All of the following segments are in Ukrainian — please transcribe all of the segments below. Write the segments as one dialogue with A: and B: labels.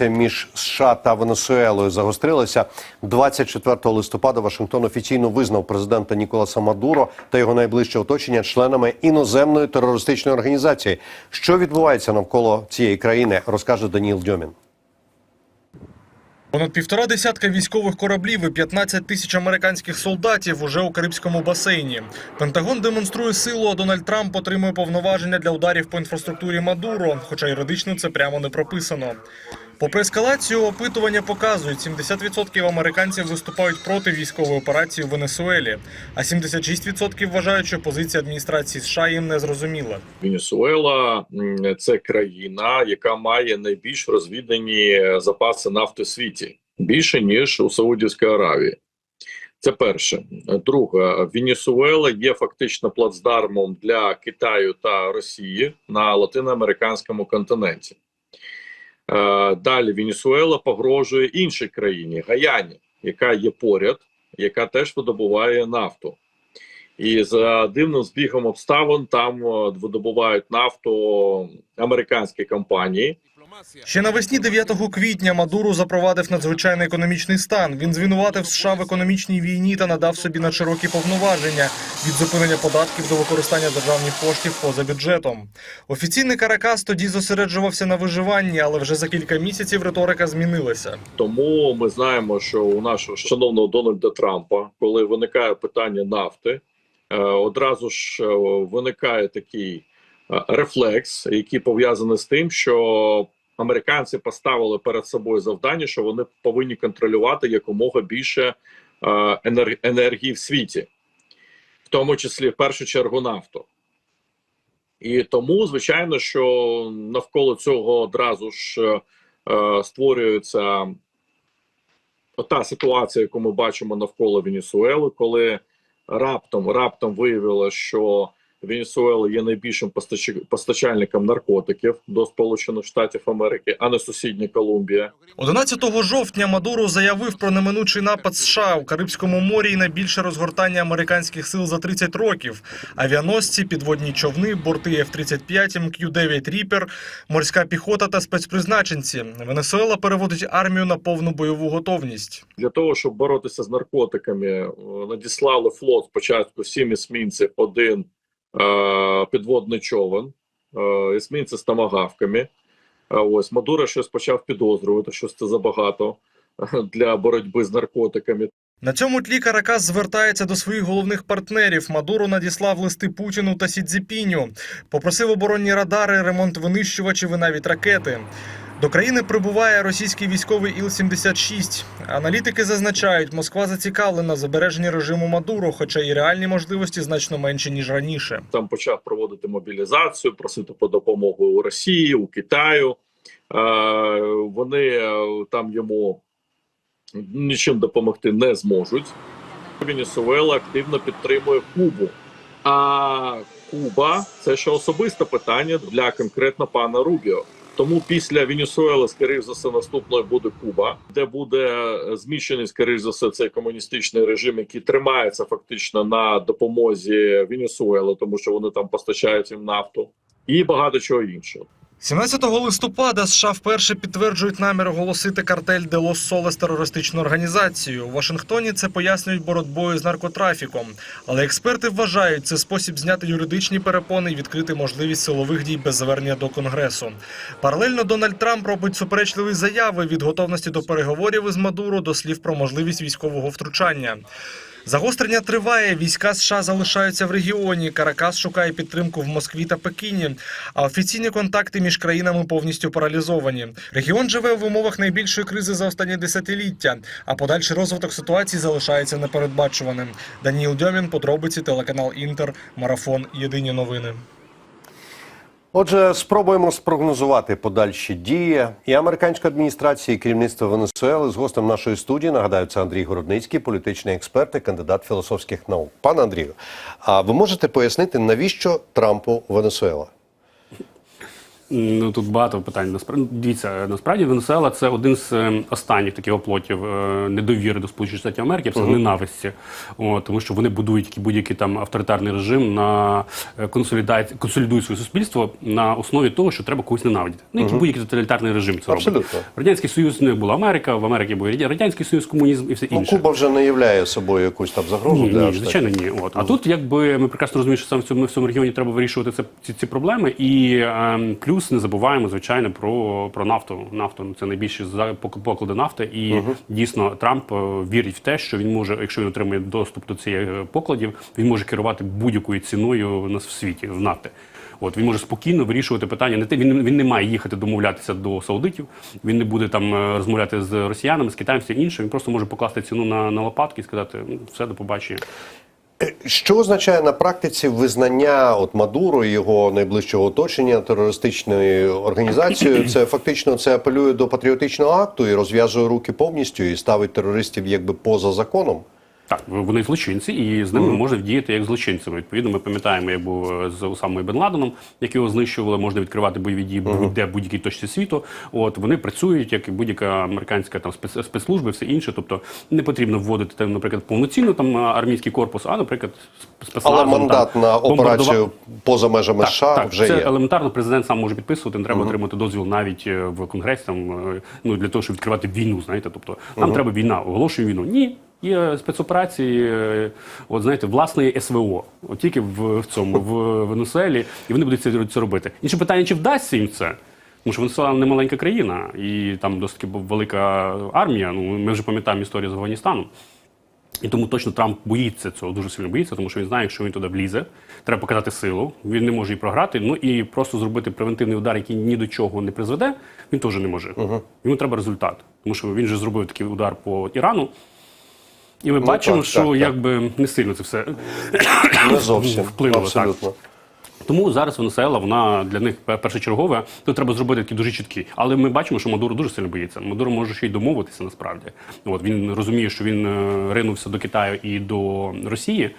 A: між США та Венесуелою загострилася 24 листопада. Вашингтон офіційно визнав президента Ніколаса Мадуро та його найближче оточення членами іноземної терористичної організації. Що відбувається навколо цієї країни, розкаже Даніл Дьомін.
B: Понад півтора десятка військових кораблів і 15 тисяч американських солдатів уже у Карибському басейні. Пентагон демонструє силу, а Дональд Трамп отримує повноваження для ударів по інфраструктурі Мадуро, хоча юридично це прямо не прописано. Попри ескалацію, опитування показують, 70% американців виступають проти військової операції у Венесуелі, а 76% вважають, що позиція адміністрації США їм не зрозуміла.
C: Венесуела це країна, яка має найбільш розвідані запаси нафти в світі більше ніж у Саудівській Аравії. Це перше. Друге, Венесуела є фактично плацдармом для Китаю та Росії на латиноамериканському континенті. Е, Далі Венесуела погрожує іншій країні Гаяні, яка є поряд, яка теж видобуває нафту. І за дивним збігом обставин там е, видобувають нафту американські компанії.
B: Ще навесні 9 квітня Мадуру запровадив надзвичайний економічний стан. Він звинуватив США в економічній війні та надав собі на широкі повноваження від зупинення податків до використання державних коштів поза бюджетом. Офіційний Каракас тоді зосереджувався на виживанні, але вже за кілька місяців риторика змінилася.
C: Тому ми знаємо, що у нашого шановного Дональда Трампа, коли виникає питання нафти, е, одразу ж е, виникає такий е, рефлекс, який пов'язаний з тим, що американці поставили перед собою завдання, що вони повинні контролювати якомога більше е, енергії в світі, в тому числі в першу чергу нафту. І тому, звичайно, що навколо цього одразу ж е, е, створюється та ситуація, яку ми бачимо навколо Венесуели, коли раптом раптом виявилося, що Венесуела є найбільшим постач- постачальником наркотиків до Сполучених Штатів Америки, а не сусідня Колумбія.
B: 11 жовтня Мадуру заявив про неминучий напад США у Карибському морі і найбільше розгортання американських сил за 30 років. Авіаносці, підводні човни, борти F-35, МК-9 Ріпер, морська піхота та спецпризначенці. Венесуела переводить армію на повну бойову готовність.
C: Для того щоб боротися з наркотиками, надіслали флот спочатку сім есмінців, один підводний човен, е, есмінці з томагавками. Е, Ось Мадуро щось почав підозрювати, що це забагато е, для боротьби з наркотиками.
B: На цьому тлі Каракас звертається до своїх головних партнерів. Мадуро надіслав листи Путіну та Сідзіпіню. Попросив оборонні радари, ремонт винищувачів і навіть ракети. До країни прибуває російський військовий Іл-76. Аналітики зазначають, Москва зацікавлена в збереженні режиму Мадуро, хоча і реальні можливості значно менші ніж раніше.
C: там почав проводити мобілізацію, просити по допомогу у Росії, у Китаю. Е, вони е, там йому нічим допомогти не зможуть. Венесуела активно підтримує Кубу. А Куба це ще особисте питання для конкретно пана Рубіо. Тому після Венесуели, скоріш за все, наступною буде Куба, де буде зміщений, скоріш за все, цей комуністичний режим, який тримається фактично на допомозі Венесуели, тому що вони там постачають їм нафту, і багато чого іншого.
B: 17 листопада США вперше підтверджують намір оголосити картель де Лос Солес терористичну організацію. У Вашингтоні це пояснюють боротьбою з наркотрафіком. Але експерти вважають, це спосіб зняти юридичні перепони і відкрити можливість силових дій без звернення до конгресу. Паралельно Дональд Трамп робить суперечливі заяви від готовності до переговорів із Мадуро до слів про можливість військового втручання. Загострення триває. Війська США залишаються в регіоні. Каракас шукає підтримку в Москві та Пекіні. А офіційні контакти між країнами повністю паралізовані. Регіон живе в умовах найбільшої кризи за останні десятиліття. А подальший розвиток ситуації залишається непередбачуваним. Даніл Дьомін, подробиці, телеканал Інтер, марафон. Єдині новини.
A: Отже, спробуємо спрогнозувати подальші дії і американської адміністрації, і керівництва Венесуели з гостем нашої студії. Нагадаю, це Андрій Городницький, політичний експерт і кандидат філософських наук. Пане Андрію, а ви можете пояснити, навіщо Трампу Венесуела?
D: Ну тут багато питань. Насправді дивіться, насправді Венесуела це один з е, останніх таких оплотів е, недовіри до Сполучених Штатів Америки, абсолютно ненависті. О, тому що вони будують який- будь-який там авторитарний режим на е, консолідацію, консолідують своє суспільство на основі того, що треба когось ненавидіти. Ну, який будь-який тоталітарний режим це робить.
A: Абсолютно.
D: Радянський Союз не була Америка, в Америці був Радянський Союз, комунізм і все
A: Ну,
D: інше.
A: Куба вже не являє собою якусь там загрозу
D: Ні,
A: для
D: ні, звичайно, ні. От. А тут якби ми прекрасно розуміємо, що саме в цьому, в цьому регіоні треба вирішувати це, ці, ці проблеми. І ем, плюс не забуваємо, звичайно, про, про нафту. Нафту це найбільші поклади нафти. І дійсно Трамп е, вірить в те, що він може, якщо він отримає доступ до цих е, покладів, він може керувати будь-якою ціною в нас в світі в нафти. От він може спокійно вирішувати питання. Не те він, він не має їхати домовлятися до саудитів. Він не буде там е, розмовляти з росіянами, з китайцями, все інше. Він просто може покласти ціну на, на лопатки і сказати «Ну, все до побачення.
A: Що означає на практиці визнання от Мадуро і його найближчого оточення терористичною організацією? Це фактично це апелює до патріотичного акту і розв'язує руки повністю і ставить терористів якби поза законом.
D: Так, вони злочинці, і з ними можна діяти як злочинцями. Відповідно, ми пам'ятаємо, як був е, з Усамою Бен Ладеном, як його знищували, можна відкривати бойові дії будь-де будь-якій точці світу. От вони працюють як і будь-яка американська там спец- спецслужба, все інше. Тобто не потрібно вводити там, наприклад, повноцінно там армійський корпус, а наприклад, спецназом,
A: Але мандат
D: там,
A: на операцію поза межами США
D: так,
A: вже
D: це
A: є.
D: елементарно. Президент сам може підписувати. Не треба отримати дозвіл навіть е, в конгресі там е, ну для того, щоб відкривати війну. Знаєте, тобто нам треба війна, оголошуємо війну. Ні. Є спецоперації, е, от знаєте, власної СВО, от тільки в, в цьому в Венесуелі, і вони будуть це, це робити. Інше питання, чи вдасться їм це? Тому що Венесуела не маленька країна, і там досить таки велика армія. Ну ми вже пам'ятаємо історію з Афганістаном. І тому точно Трамп боїться цього, дуже сильно боїться, тому що він знає, якщо він туди влізе, треба показати силу, він не може і програти. Ну і просто зробити превентивний удар, який ні до чого не призведе, він теж не може. Йому треба результат. Тому що він же зробив такий удар по Ірану. І ми бачимо,
A: так,
D: що
A: так, так.
D: якби не сильно це все
A: Не зовсім
D: вплинуло, так. тому зараз Венесуела, вона для них пе- першочергове. Тут треба зробити такі дуже чіткі. Але ми бачимо, що Мадуро дуже сильно боїться. Мадуро може ще й домовитися насправді. От він розуміє, що він е, ринувся до Китаю і до Росії.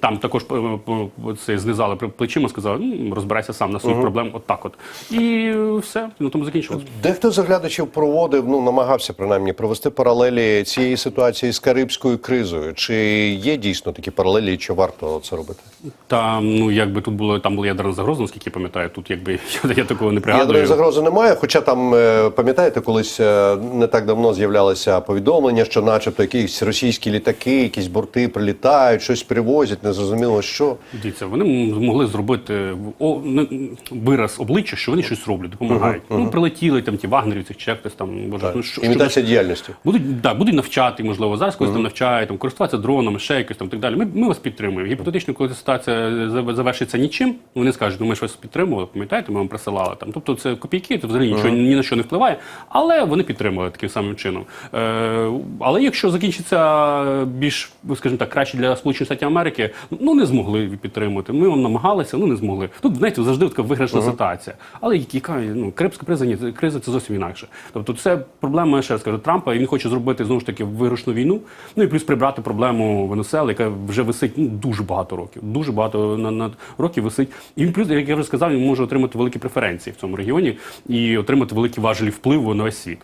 D: Там також е, це знизали плечима, сказали, ну, розбирайся сам на своїх проблем, от так от. І все, на тому закінчилось.
A: Дехто з оглядачів проводив, ну намагався принаймні провести паралелі цієї ситуації з карибською кризою. Чи є дійсно такі паралелі, і чи варто це робити?
D: Там, ну якби тут було там була ядерна загроза, наскільки я пам'ятаю, тут якби я, я такого не пригадую.
A: Ядерної загрози немає. Хоча там е, пам'ятаєте, колись е, не так давно з'являлися повідомлення, що, начебто, якісь російські літаки, якісь борти прилітають, щось привозять, незрозуміло що.
D: Дивіться, вони могли зробити о, не- вираз обличчя, що вони щось роблять, допомагають. Ну, прилетіли там ті вагнерівці, чи як хтось там. Боже, ну, що,
A: Імітація діяльності.
D: Будуть, да, будуть навчати, можливо, зараз когось там навчають, там, користуватися дронами, ще якось там так далі. Ми, ми вас підтримуємо. Гіпотетично, коли ситуація завершиться нічим, вони скажуть, ну ми ж вас підтримували, пам'ятаєте, ми вам присилали там. Тобто це копійки, це взагалі нічого ні на що не впливає, але вони підтримували таким самим чином. Е, але якщо закінчиться більш, скажімо так, краще для Сполучених Штатів Америки, ну не змогли підтримувати. Ми вам намагалися, ну не змогли. Тут знаєте, завжди така виграшна ситуація. Але яка ну Карибська криза, ні, криза це зовсім інакше. Тобто, це проблема, ще раз кажу, Трампа, і він хоче зробити знову ж таки виграшну війну. Ну і плюс прибрати проблему Венесуели, яка вже висить ну дуже багато років. Дуже багато на, на років висить. І він плюс, як я вже сказав, він може отримати великі преференції в цьому регіоні і отримати великі важелі впливу на весь світ.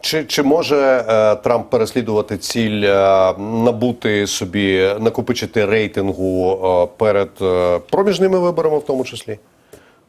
A: Чи, чи може е, Трамп переслідувати ціль е, набути собі, накопичити рейтингу е, перед е, проміжними виборами, в тому числі?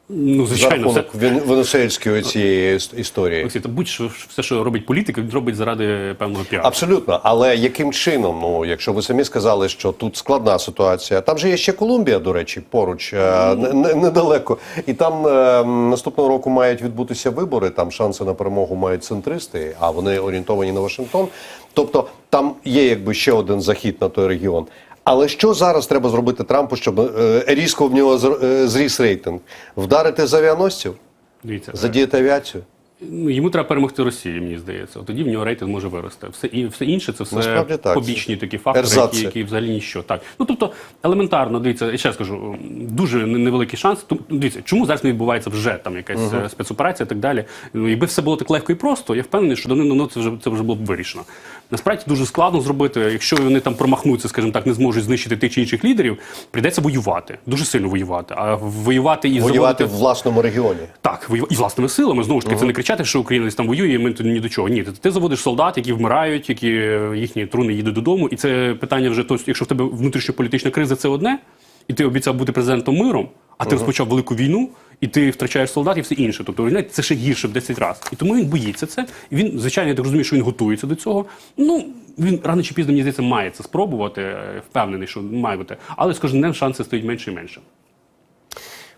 D: Ну,
A: За
D: звичайно, все,
A: рахунок вен- венесуельської цієї історії.
D: Олексій, та будь-що все, що робить політик, він робить заради певного піару.
A: Абсолютно, але яким чином? Ну, якщо ви самі сказали, що тут складна ситуація, там же є ще Колумбія, до речі, поруч не- недалеко, і там е, наступного року мають відбутися вибори. Там шанси на перемогу мають центристи, а вони орієнтовані на Вашингтон. Тобто там є якби ще один захід на той регіон. Але що зараз треба зробити Трампу, щоб е, різко в нього е, зріс рейтинг? Вдарити з авіаносців,
D: Дивіться, е,
A: задіяти авіацію?
D: Ну, йому треба перемогти Росію, мені здається. От тоді в нього рейтинг може вирости. Все, і, все інше це все
A: так.
D: побічні такі фактори, які, які взагалі ніщо. Так. Ну тобто елементарно, дивіться, я ще раз кажу, дуже невеликий шанс. Дивіться, чому зараз не відбувається вже там якась е, спецоперація і так далі. Ну, якби все було так легко і просто, я впевнений, що давним-давно це вже це вже було б вирішено. Насправді дуже складно зробити, якщо вони там промахнуться, скажімо так, не зможуть знищити тих чи інших лідерів, прийдеться воювати, дуже сильно воювати. А воювати і
A: Воювати
D: заводити-
A: в власному регіоні.
D: так, воюва- і власними силами. Знову ж таки, це не кричати, що Україна десь там воює, і ми тут ні до чого. Ні, ти, ти заводиш солдат, які вмирають, які е, їхні труни їдуть додому. І це питання вже то, якщо в тебе внутрішньополітична криза, це одне, і ти обіцяв бути президентом миром, а ти розпочав велику війну, і ти втрачаєш солдат і все інше. Тобто, знаєте, це ще гірше в 10 разів. І тому він боїться це. І він, звичайно, я так розумію, що він готується до цього. Ну він рано чи пізно мені здається, має це спробувати. е, Впевнений, що має бути. Але з кожним днем шанси стають менше і менше.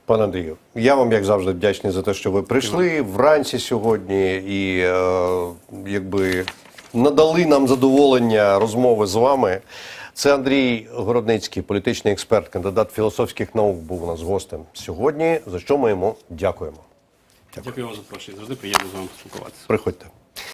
A: Пане Андрію, я вам як завжди вдячний за те, що ви прийшли вранці сьогодні і е, якби надали нам задоволення розмови з вами. Це Андрій Городницький, політичний експерт, кандидат філософських наук, був у нас гостем сьогодні. За що ми йому дякуємо.
D: Дякую вам за запрошення. Завжди приємно з вами поспілкуватися.
A: Приходьте.